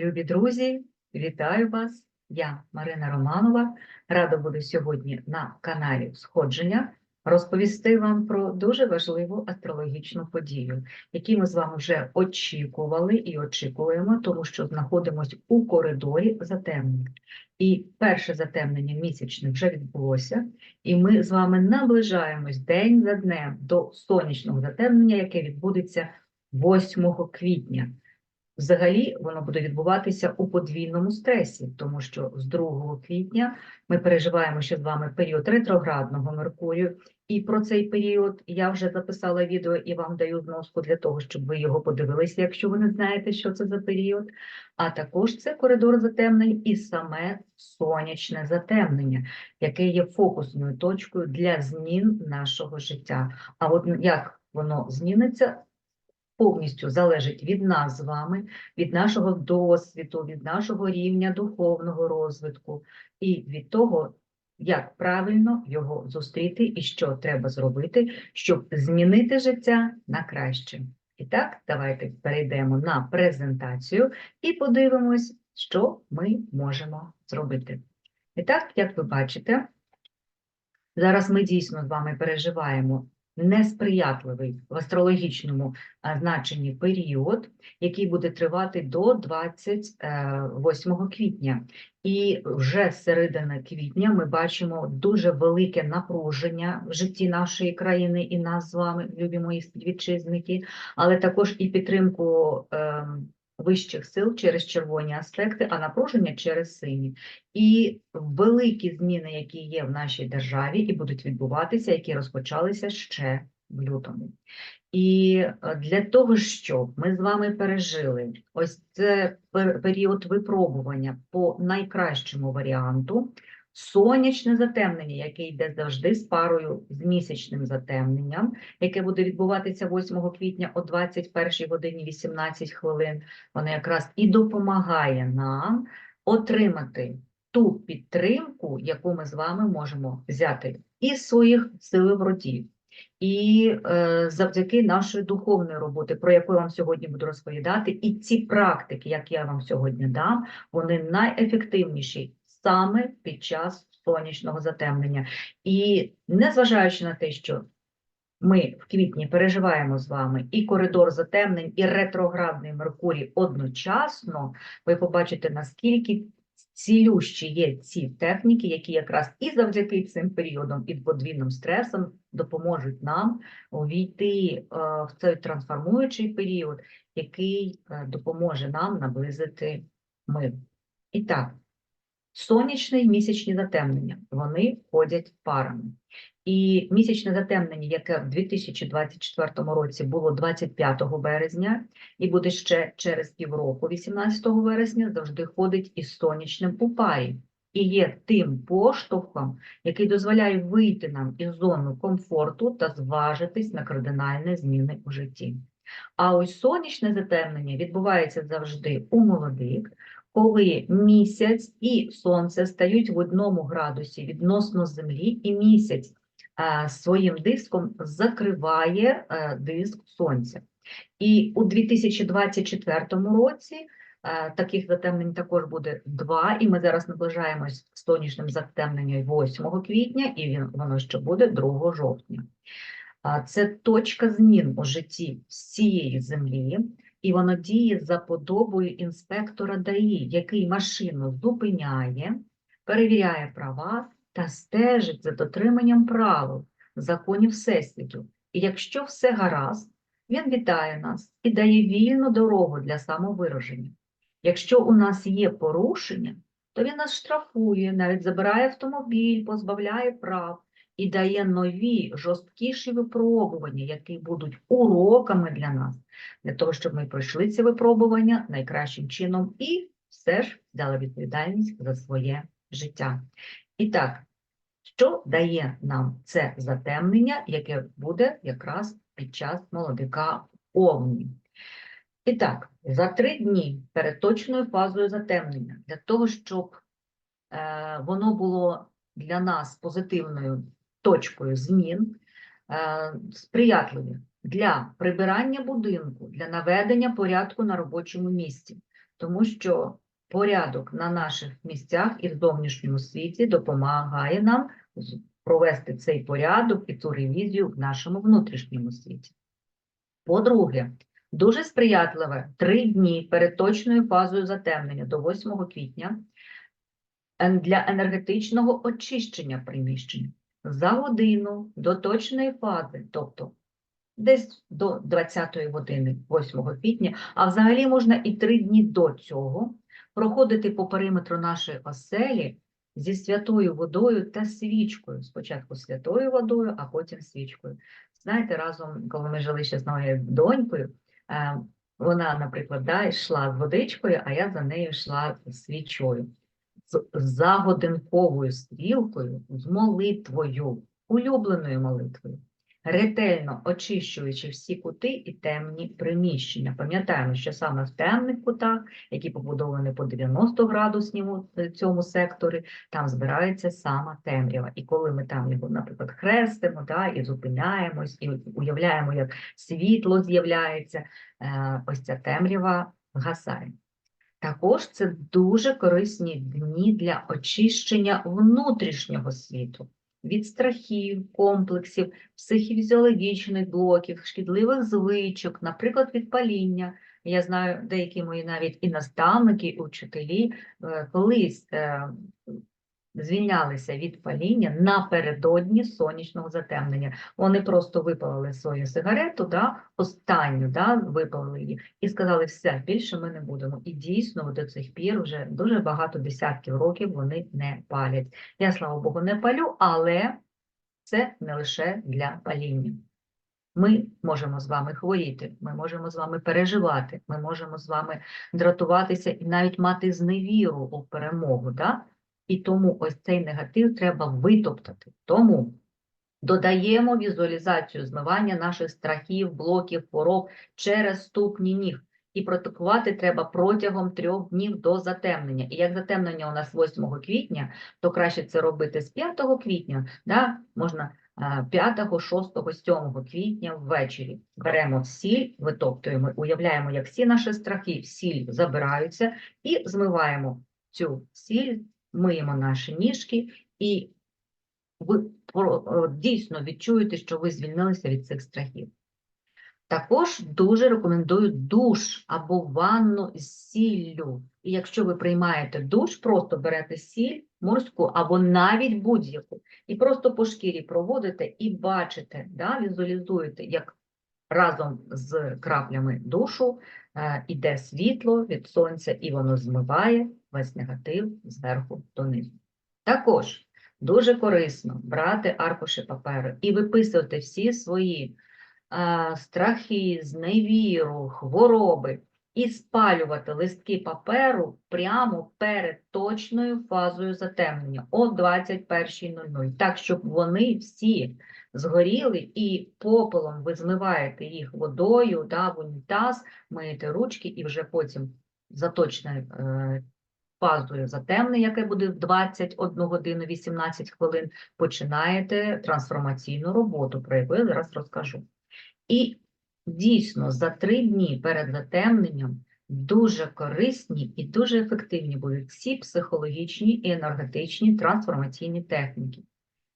Любі друзі, вітаю вас! Я Марина Романова. Рада буду сьогодні на каналі Сходження розповісти вам про дуже важливу астрологічну подію, яку ми з вами вже очікували і очікуємо, тому що знаходимося у коридорі затемнень. І перше затемнення місячне вже відбулося, і ми з вами наближаємось день за днем до сонячного затемнення, яке відбудеться 8 квітня. Взагалі воно буде відбуватися у подвійному стресі, тому що з 2 квітня ми переживаємо ще з вами період ретроградного Меркурію, і про цей період я вже записала відео і вам даю зноску для того, щоб ви його подивилися, якщо ви не знаєте, що це за період. А також це коридор затемнень і саме сонячне затемнення, яке є фокусною точкою для змін нашого життя. А от як воно зміниться? Повністю залежить від нас з вами, від нашого досвіду, від нашого рівня духовного розвитку і від того, як правильно його зустріти і що треба зробити, щоб змінити життя на краще. І так, давайте перейдемо на презентацію і подивимось, що ми можемо зробити. І так, як ви бачите, зараз ми дійсно з вами переживаємо несприятливий в астрологічному значенні період, який буде тривати до 28 квітня. І вже з середини квітня ми бачимо дуже велике напруження в житті нашої країни і нас з вами, любі мої співвітчизники, але також і підтримку. Вищих сил через червоні аспекти, а напруження через сині. І великі зміни, які є в нашій державі, і будуть відбуватися, які розпочалися ще в лютому. І е, для того, щоб ми з вами пережили ось це період випробування по найкращому варіанту, сонячне затемнення, яке йде завжди з парою з місячним затемненням, яке буде відбуватися 8 квітня о 21 годині 18 хвилин, воно якраз і допомагає нам отримати ту підтримку, яку ми з вами можемо взяти із своїх силовродів. І е, завдяки нашої духовної роботи, про яку я вам сьогодні буду розповідати, і ці практики, як я вам сьогодні дам, вони найефективніші саме під час сонячного затемнення. І незважаючи на те, що ми в квітні переживаємо з вами і коридор затемнень, і ретроградний Меркурій одночасно, ви побачите, наскільки цілющі є ці техніки, які якраз і завдяки цим періодам і подвійним стресам допоможуть нам увійти е, в цей трансформуючий період, який е, допоможе нам наблизити мир. І так, сонячне і місячні затемнення, вони ходять парами. І місячне затемнення, яке в 2024 році було 25 березня, і буде ще через півроку, 18 вересня, завжди ходить із сонячним у парі. І є тим поштовхом, який дозволяє вийти нам із зони комфорту та зважитись на кардинальні зміни у житті. А ось сонячне затемнення відбувається завжди у молодих, коли місяць і сонце стають в одному градусі відносно Землі, і місяць своїм диском закриває е, диск Сонця. І у 2024 році е, таких затемнень також буде два, і ми зараз наближаємось з сонячним затемненням 8 квітня, і він, воно ще буде 2 жовтня. Це точка змін у житті всієї землі, і воно діє за подобою інспектора ДАІ, який машину зупиняє, перевіряє права та стежить за дотриманням правил, законів Всесвіту. І якщо все гаразд, він вітає нас і дає вільну дорогу для самовираження. Якщо у нас є порушення, то він нас штрафує, навіть забирає автомобіль, позбавляє прав і дає нові жорсткіші випробування, які будуть уроками для нас, для того, щоб ми пройшли ці випробування найкращим чином і все ж взяли відповідальність за своє життя. І так, що дає нам це затемнення, яке буде якраз під час молодика овні? І так, за три дні перед точною фазою затемнення, для того, щоб е, воно було для нас позитивною точкою змін, е, сприятливі для прибирання будинку, для наведення порядку на робочому місці, тому що порядок на наших місцях і в зовнішньому світі допомагає нам провести цей порядок і цю ревізію в нашому внутрішньому світі. По-друге, дуже сприятливе три дні перед точною фазою затемнення до 8 квітня для енергетичного очищення приміщень за годину до точної фази, тобто десь до 20-ї години 8 квітня, а взагалі можна і три дні до цього проходити по периметру нашої оселі зі святою водою та свічкою. Спочатку святою водою, а потім свічкою. Знаєте, разом, коли ми жили ще з моєю донькою, е, вона, наприклад, да, йшла з водичкою, а я за нею йшла з свічою. З за годинковою стрілкою, з молитвою, улюбленою молитвою ретельно очищуючи всі кути і темні приміщення. Пам'ятаємо, що саме в темних кутах, які побудовані по 90 градусному е, цьому секторі, там збирається сама темрява. І коли ми там його, наприклад, хрестимо да, і зупиняємось, і уявляємо, як світло з'являється, е, ось ця темрява згасає. Також це дуже корисні дні для очищення внутрішнього світу від страхів, комплексів, психофізіологічних блоків, шкідливих звичок, наприклад, від паління. Я знаю, деякі мої навіть і наставники, і учителі е, колись е, звільнялися від паління напередодні сонячного затемнення. Вони просто випалили свою сигарету, да, останню да, випалили її, і сказали, все, більше ми не будемо. І дійсно до цих пір вже дуже багато десятків років вони не палять. Я, слава Богу, не палю, але це не лише для паління. Ми можемо з вами хворіти, ми можемо з вами переживати, ми можемо з вами дратуватися і навіть мати зневіру у перемогу. Да? І тому ось цей негатив треба витоптати. Тому додаємо візуалізацію змивання наших страхів, блоків, хвороб через ступні ніг. І протокувати треба протягом трьох днів до затемнення. І як затемнення у нас 8 квітня, то краще це робити з 5 квітня, да? можна а, 5, 6, 7 квітня ввечері. Беремо сіль, витоптуємо, уявляємо, як всі наші страхи в сіль забираються, і змиваємо цю сіль, миємо наші ніжки, і ви е, дійсно відчуєте, що ви звільнилися від цих страхів. Також дуже рекомендую душ або ванну з сіллю. І якщо ви приймаєте душ, просто берете сіль морську або навіть будь-яку, і просто по шкірі проводите і бачите, да, візуалізуєте, як разом з краплями душу іде світло від сонця, і воно змиває весь негатив зверху донизу. Також дуже корисно брати аркуші паперу і виписувати всі свої страхи, зневіру, хвороби і спалювати листки паперу прямо перед точною фазою затемнення о 21.00, так, щоб вони всі згоріли і попелом ви змиваєте їх водою да, в унітаз, миєте ручки і вже потім за точною е, фазою затемнення, яке буде в 21 годину 18 хвилин, починаєте трансформаційну роботу, про яку я зараз розкажу. І дійсно за три дні перед затемненням дуже корисні і дуже ефективні будуть всі психологічні і енергетичні трансформаційні техніки.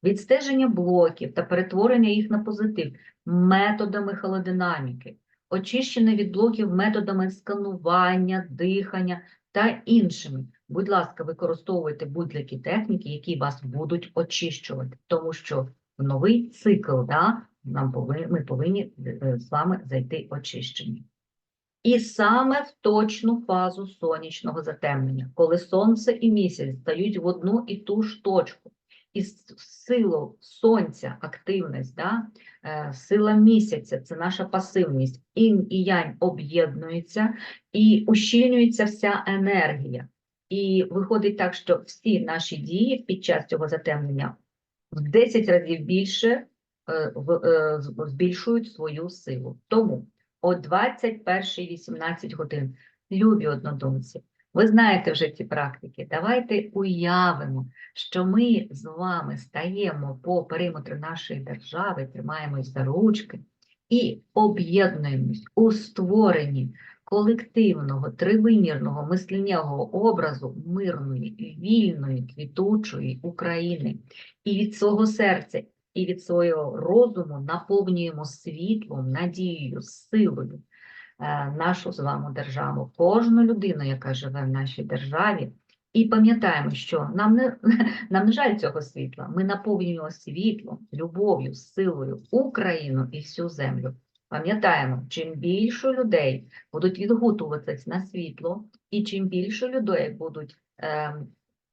Відстеження блоків та перетворення їх на позитив методами холодинаміки, очищення від блоків методами сканування, дихання та іншими. Будь ласка, використовуйте будь-які техніки, які вас будуть очищувати, тому що в новий цикл да, нам повинні, ми повинні е, з вами зайти очищені. І саме в точну фазу сонячного затемнення, коли сонце і місяць стають в одну і ту ж точку, і с- силу сонця, активність, да, е, сила місяця це наша пасивність, інь і янь об'єднуються і ущільнюється вся енергія. І виходить так, що всі наші дії під час цього затемнення в 10 разів більше е, е, збільшують свою силу. Тому о 21.18 годин, любі однодумці, ви знаєте вже ці практики. Давайте уявимо, що ми з вами стаємо по периметру нашої держави, тримаємось за ручки і об'єднуємось у створенні колективного тривимірного мисленнєвого образу мирної, вільної, квітучої України. І від свого серця, і від свого розуму наповнюємо світлом, надією, силою е, нашу з вами державу, кожну людину, яка живе в нашій державі. І пам'ятаємо, що нам не, нам не жаль цього світла. Ми наповнюємо світлом, любов'ю, силою Україну і всю землю. Пам'ятаємо, чим більше людей будуть відгутуватись на світло, і чим більше людей будуть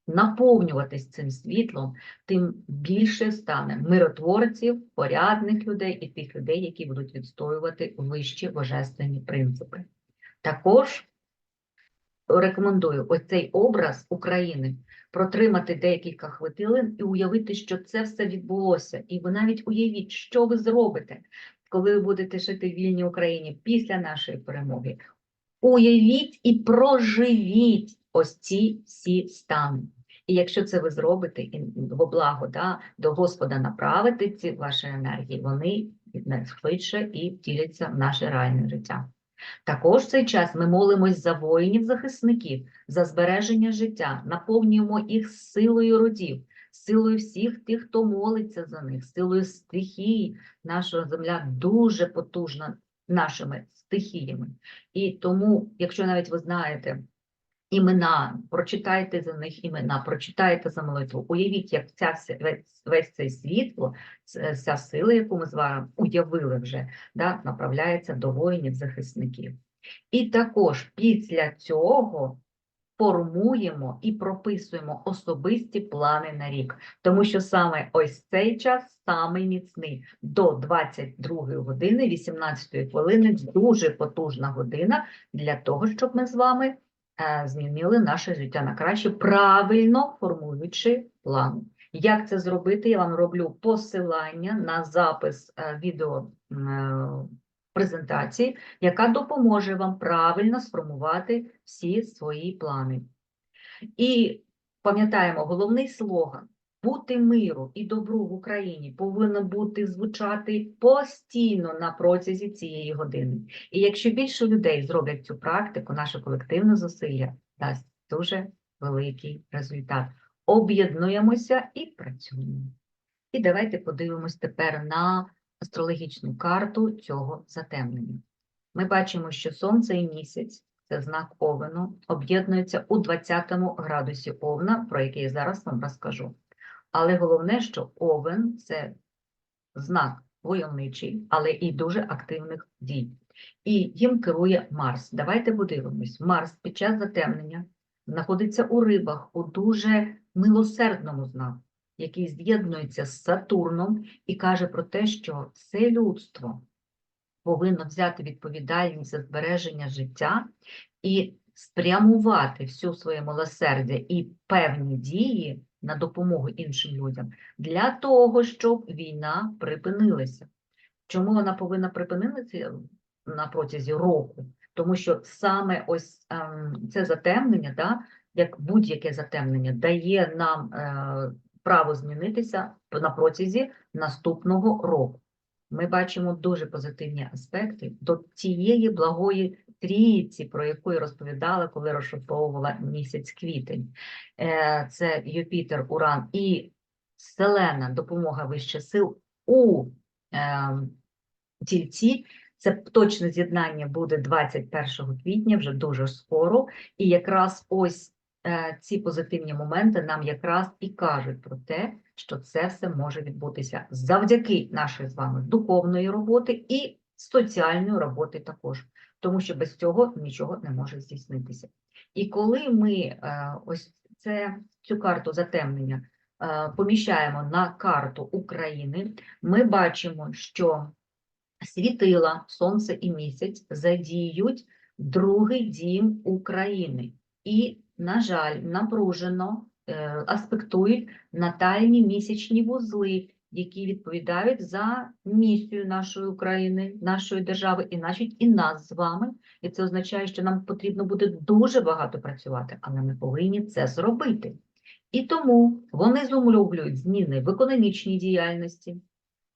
наповнюватись цим світлом, тим більше стане миротворців, порядних людей і тих людей, які будуть відстоювати вищі божественні принципи. Також рекомендую ось цей образ України протримати декілька хвилин і уявити, що це все відбулося. І ви навіть уявіть, що ви зробите, коли ви будете жити в вільній Україні після нашої перемоги. Уявіть і проживіть ось ці всі стани. І якщо це ви зробите і во благо да, до Господа направите ці ваші енергії, вони швидше і втіляться в наше реальне життя. Також в цей час ми молимось за воїнів-захисників, за збереження життя, наповнюємо їх силою родів, силою всіх тих, хто молиться за них, силою стихій. Наша земля дуже потужна нашими стихіями. І тому, якщо навіть ви знаєте імена, прочитайте за них імена, прочитайте за молитву, уявіть, як ця весь, весь цей світло, ц- вся сила, яку ми з вами уявили вже, да, направляється до воїнів-захисників. І також після цього формуємо і прописуємо особисті плани на рік, тому що саме ось цей час самий міцний. До 22 години, 18 хвилини, дуже потужна година для того, щоб ми з вами е, змінили наше життя на краще, правильно формуючи план. Як це зробити? Я вам роблю посилання на запис е, відео е, презентації, яка допоможе вам правильно сформувати всі свої плани. І пам'ятаємо, головний слоган бути миру і добру в Україні повинно бути звучати постійно на протязі цієї години. І якщо більше людей зроблять цю практику, наше колективне зусилля дасть дуже великий результат. Об'єднуємося і працюємо. І давайте подивимось тепер на астрологічну карту цього затемнення. Ми бачимо, що Сонце і місяць це знак Овену, об'єднуються у 20 градусі Овна, про який я зараз вам розкажу. Але головне, що Овен це знак войовничий, але і дуже активних дій. І їм керує Марс. Давайте подивимось. Марс під час затемнення знаходиться у рибах у дуже милосердному знаку, який з'єднується з Сатурном і каже про те, що все людство повинно взяти відповідальність за збереження життя і спрямувати всю своє милосердя і певні дії на допомогу іншим людям для того, щоб війна припинилася. Чому вона повинна припинитися на протязі року? Тому що саме ось ем, це затемнення, да, як будь-яке затемнення, дає нам е, право змінитися на протязі наступного року. Ми бачимо дуже позитивні аспекти до тієї благої трійці, про яку я розповідала, коли розшифровувала місяць квітень. Е, Це Юпітер, Уран і Селена, допомога вище сил у е, тільці. Це точне з'єднання буде 21 квітня, вже дуже скоро. І якраз ось е, ці позитивні моменти нам якраз і кажуть про те, що це все може відбутися завдяки нашої з вами духовної роботи і соціальної роботи також, тому що без цього нічого не може здійснитися. І коли ми е, ось це, цю карту затемнення е, поміщаємо на карту України, ми бачимо, що світила, сонце і місяць задіють другий дім України. І, на жаль, напружено е, аспектують натальні місячні вузли, які відповідають за місію нашої України, нашої держави, і значить і нас з вами. І це означає, що нам потрібно буде дуже багато працювати, але ми повинні це зробити. І тому вони зумовлюють зміни в економічній діяльності,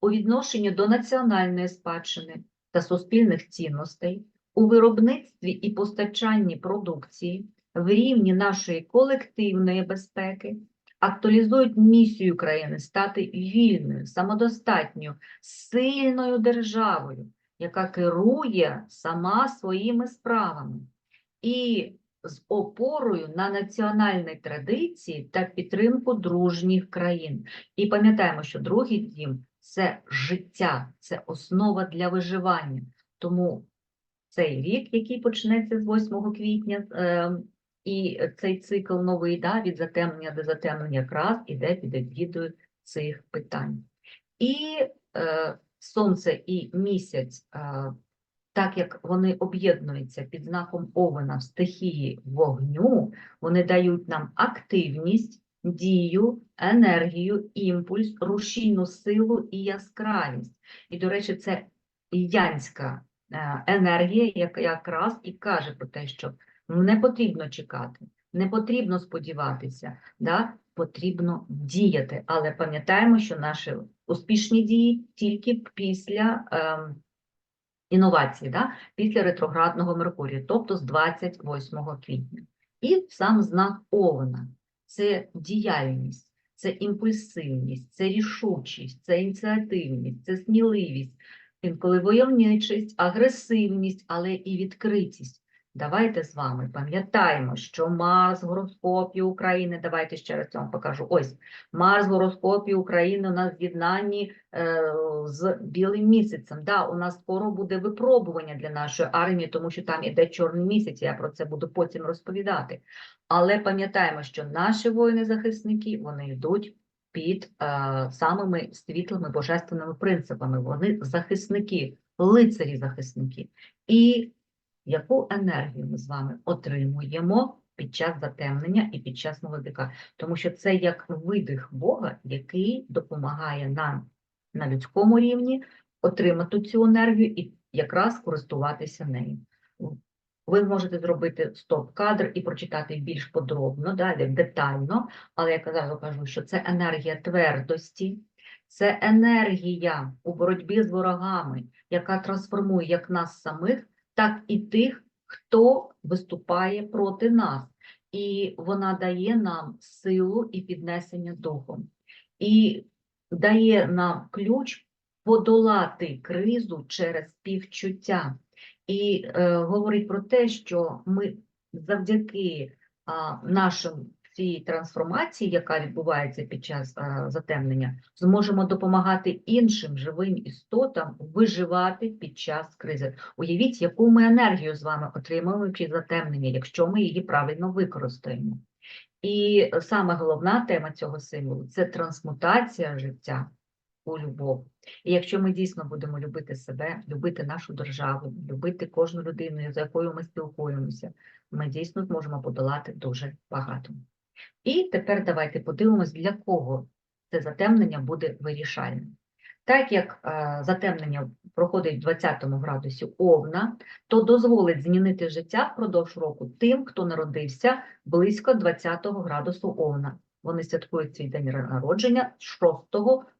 у відношенні до національної спадщини та суспільних цінностей, у виробництві і постачанні продукції в рівні нашої колективної безпеки, актуалізують місію країни стати вільною, самодостатньою, сильною державою, яка керує сама своїми справами. І з опорою на національні традиції та підтримку дружніх країн. І пам'ятаємо, що другий дім це життя, це основа для виживання. Тому цей рік, який почнеться з 8 квітня, е, і цей цикл новий да, від затемнення до затемнення якраз іде під егідою цих питань. І е, сонце і місяць, е, так як вони об'єднуються під знаком Овена в стихії вогню, вони дають нам активність, дію, енергію, імпульс, рушійну силу і яскравість. І, до речі, це янська е, енергія, яка якраз і каже про те, що не потрібно чекати, не потрібно сподіватися, да? потрібно діяти. Але пам'ятаємо, що наші успішні дії тільки після ем, інновації, да? після ретроградного Меркурію, тобто з 28 квітня. І сам знак Овна це діяльність, це імпульсивність, це рішучість, це ініціативність, це сміливість, інколи войовничість, агресивність, але і відкритість. Давайте з вами пам'ятаємо, що Марс в гороскопі України, давайте ще раз вам покажу. Ось Марс в гороскопі України у нас в з'єднанні е, з білим місяцем. Да, у нас скоро буде випробування для нашої армії, тому що там іде чорний місяць, я про це буду потім розповідати. Але пам'ятаємо, що наші воїни-захисники вони йдуть під е, самими світлими божественними принципами. Вони захисники, лицарі-захисники. І яку енергію ми з вами отримуємо під час затемнення і під час молодика. Тому що це як видих Бога, який допомагає нам на людському рівні отримати цю енергію і якраз користуватися нею. Ви можете зробити стоп-кадр і прочитати більш подробно, далі детально, але я казала, кажу, що це енергія твердості, це енергія у боротьбі з ворогами, яка трансформує як нас самих, так і тих, хто виступає проти нас. І вона дає нам силу і піднесення духом, і дає нам ключ подолати кризу через співчуття. І е, говорить про те, що ми завдяки а, нашим цій трансформації, яка відбувається під час затемнення, зможемо допомагати іншим живим істотам виживати під час кризи. Уявіть, яку ми енергію з вами отримуємо під затемнення, якщо ми її правильно використаємо. І саме головна тема цього символу це трансмутація життя у любов. І якщо ми дійсно будемо любити себе, любити нашу державу, любити кожну людину, за якою ми спілкуємося, ми дійсно зможемо подолати дуже багато. І тепер давайте подивимось, для кого це затемнення буде вирішальним. Так як е, затемнення проходить в 20 градусі Овна, то дозволить змінити життя впродовж року тим, хто народився близько 20 градусу Овна. Вони святкують свій день народження з 6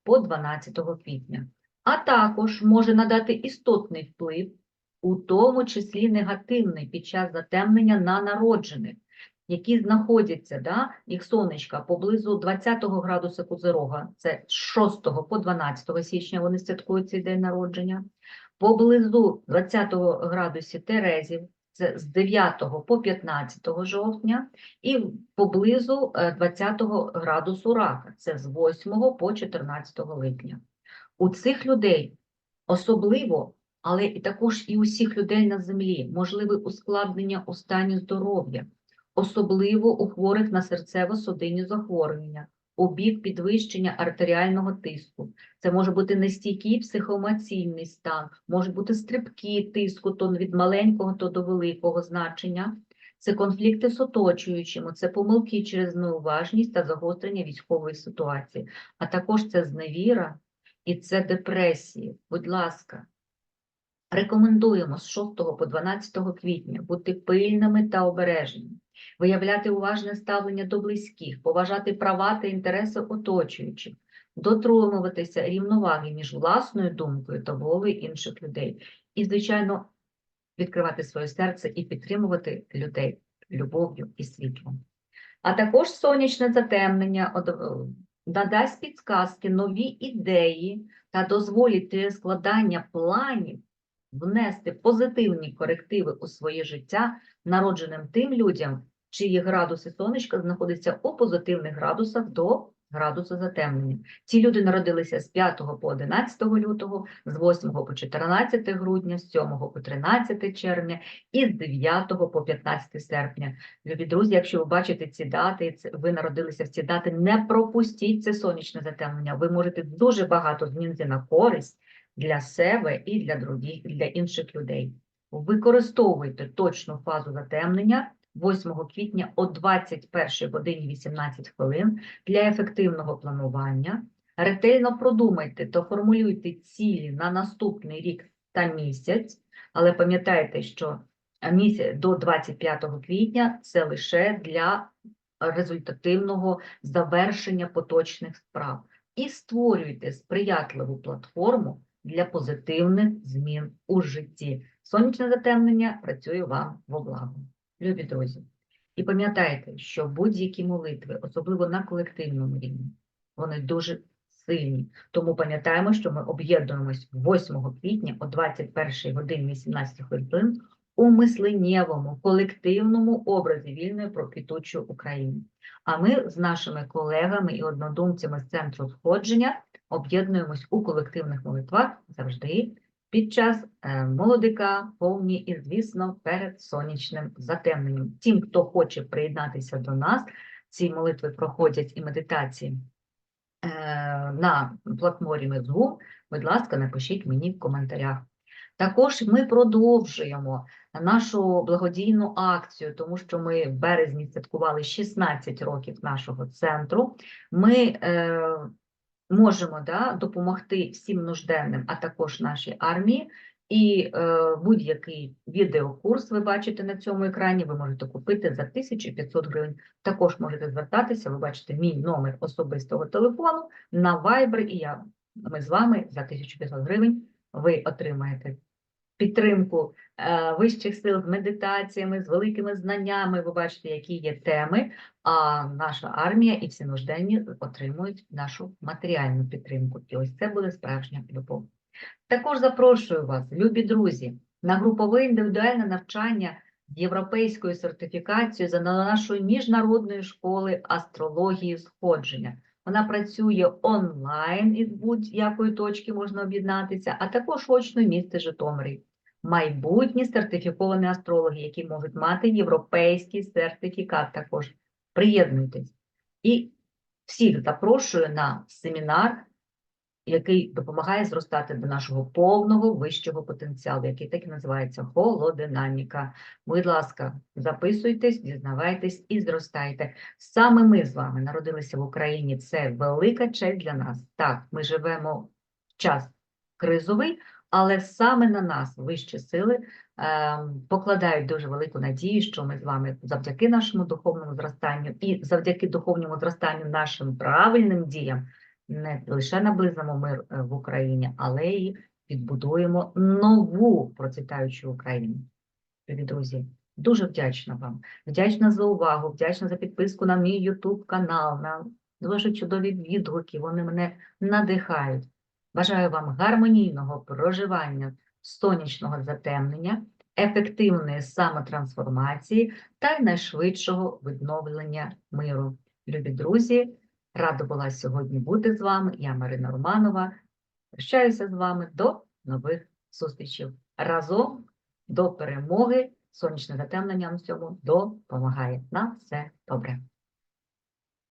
по 12 квітня. А також може надати істотний вплив, у тому числі негативний під час затемнення на народжених, які знаходяться, да, їх сонечка поблизу 20 градуса Козирога, це з 6 по 12 січня вони святкують цей день народження, поблизу 20 градусі Терезів, це з 9 по 15 жовтня, і поблизу е, 20 градусу рака, це з 8 по 14 липня. У цих людей особливо, але і також і усіх людей на землі, можливе ускладнення у стані здоров'я, особливо у хворих на серцево-судинні захворювання, у бік підвищення артеріального тиску. Це може бути нестійкий психоемоційний стан, може бути стрибки тиску то від маленького, то до великого значення. Це конфлікти з оточуючими, це помилки через неуважність та загострення військової ситуації, а також це зневіра і це депресії. Будь ласка, рекомендуємо з 6 по 12 квітня бути пильними та обережними, виявляти уважне ставлення до близьких, поважати права та інтереси оточуючих, дотримуватися рівноваги між власною думкою та волею інших людей. І, звичайно, відкривати своє серце і підтримувати людей любов'ю і світлом. А також сонячне затемнення е, надасть підсказки, нові ідеї та дозволить складання планів внести позитивні корективи у своє життя народженим тим людям, чиї градуси сонечка знаходяться у позитивних градусах до градусу затемнення. Ці люди народилися з 5 по 11 лютого, з 8 по 14 грудня, з 7 по 13 червня і з 9 по 15 серпня. Любі друзі, якщо ви бачите ці дати, ви народилися в ці дати, не пропустіть це сонячне затемнення. Ви можете дуже багато змінити на користь для себе і для других, для інших людей. Використовуйте точну фазу затемнення 8 квітня о 21 годині 18 хвилин для ефективного планування. Ретельно продумайте та формулюйте цілі на наступний рік та місяць, але пам'ятайте, що місяць до 25 квітня це лише для результативного завершення поточних справ. І створюйте сприятливу платформу для позитивних змін у житті. Сонячне затемнення працює вам во благо. Любі друзі. І пам'ятайте, що будь-які молитви, особливо на колективному рівні, вони дуже сильні. Тому пам'ятаємо, що ми об'єднуємось 8 квітня о 21 годині 18 хвилин у мисленнєвому колективному образі вільної про України. А ми з нашими колегами і однодумцями з центру сходження об'єднуємось у колективних молитвах завжди під час е, молодика, повні і, звісно, перед сонячним затемненням. Тим, хто хоче приєднатися до нас, ці молитви проходять і медитації е, на платформі Zoom, будь ласка, напишіть мені в коментарях. Також ми продовжуємо нашу благодійну акцію, тому що ми в березні святкували 16 років нашого центру. Ми е, можемо да, допомогти всім нужденним, а також нашій армії. І е, будь-який відеокурс ви бачите на цьому екрані, ви можете купити за 1500 гривень. Також можете звертатися, ви бачите мій номер особистого телефону на Viber, і я, ми з вами за 1500 гривень ви отримаєте підтримку е, вищих сил з медитаціями, з великими знаннями. Ви бачите, які є теми, а наша армія і всі нужденні отримують нашу матеріальну підтримку. І ось це буде справжня любов. Також запрошую вас, любі друзі, на групове індивідуальне навчання з європейською сертифікацією за нашої міжнародної школи астрології сходження. Вона працює онлайн із будь-якої точки можна об'єднатися, а також очно місце Житомири. Майбутні сертифіковані астрологи, які можуть мати європейський сертифікат також. Приєднуйтесь. І всіх запрошую на семінар, який допомагає зростати до нашого повного вищого потенціалу, який так і називається холодинаміка. Будь ласка, записуйтесь, дізнавайтесь і зростайте. Саме ми з вами народилися в Україні. Це велика честь для нас. Так, ми живемо в час кризовий, але саме на нас вищі сили е, покладають дуже велику надію, що ми з вами завдяки нашому духовному зростанню і завдяки духовному зростанню нашим правильним діям не лише наблизимо мир е, в Україні, але й відбудуємо нову процвітаючу Україну. Любі друзі, дуже вдячна вам. Вдячна за увагу, вдячна за підписку на мій YouTube канал, на дуже чудові відгуки. Вони мене надихають. Бажаю вам гармонійного проживання сонячного затемнення, ефективної самотрансформації та найшвидшого відновлення миру. Любі друзі, рада була сьогодні бути з вами. Я Марина Романова. Прощаюся з вами до нових зустрічей. Разом до перемоги. Сонячне затемнення на цьому допомагає. На все добре.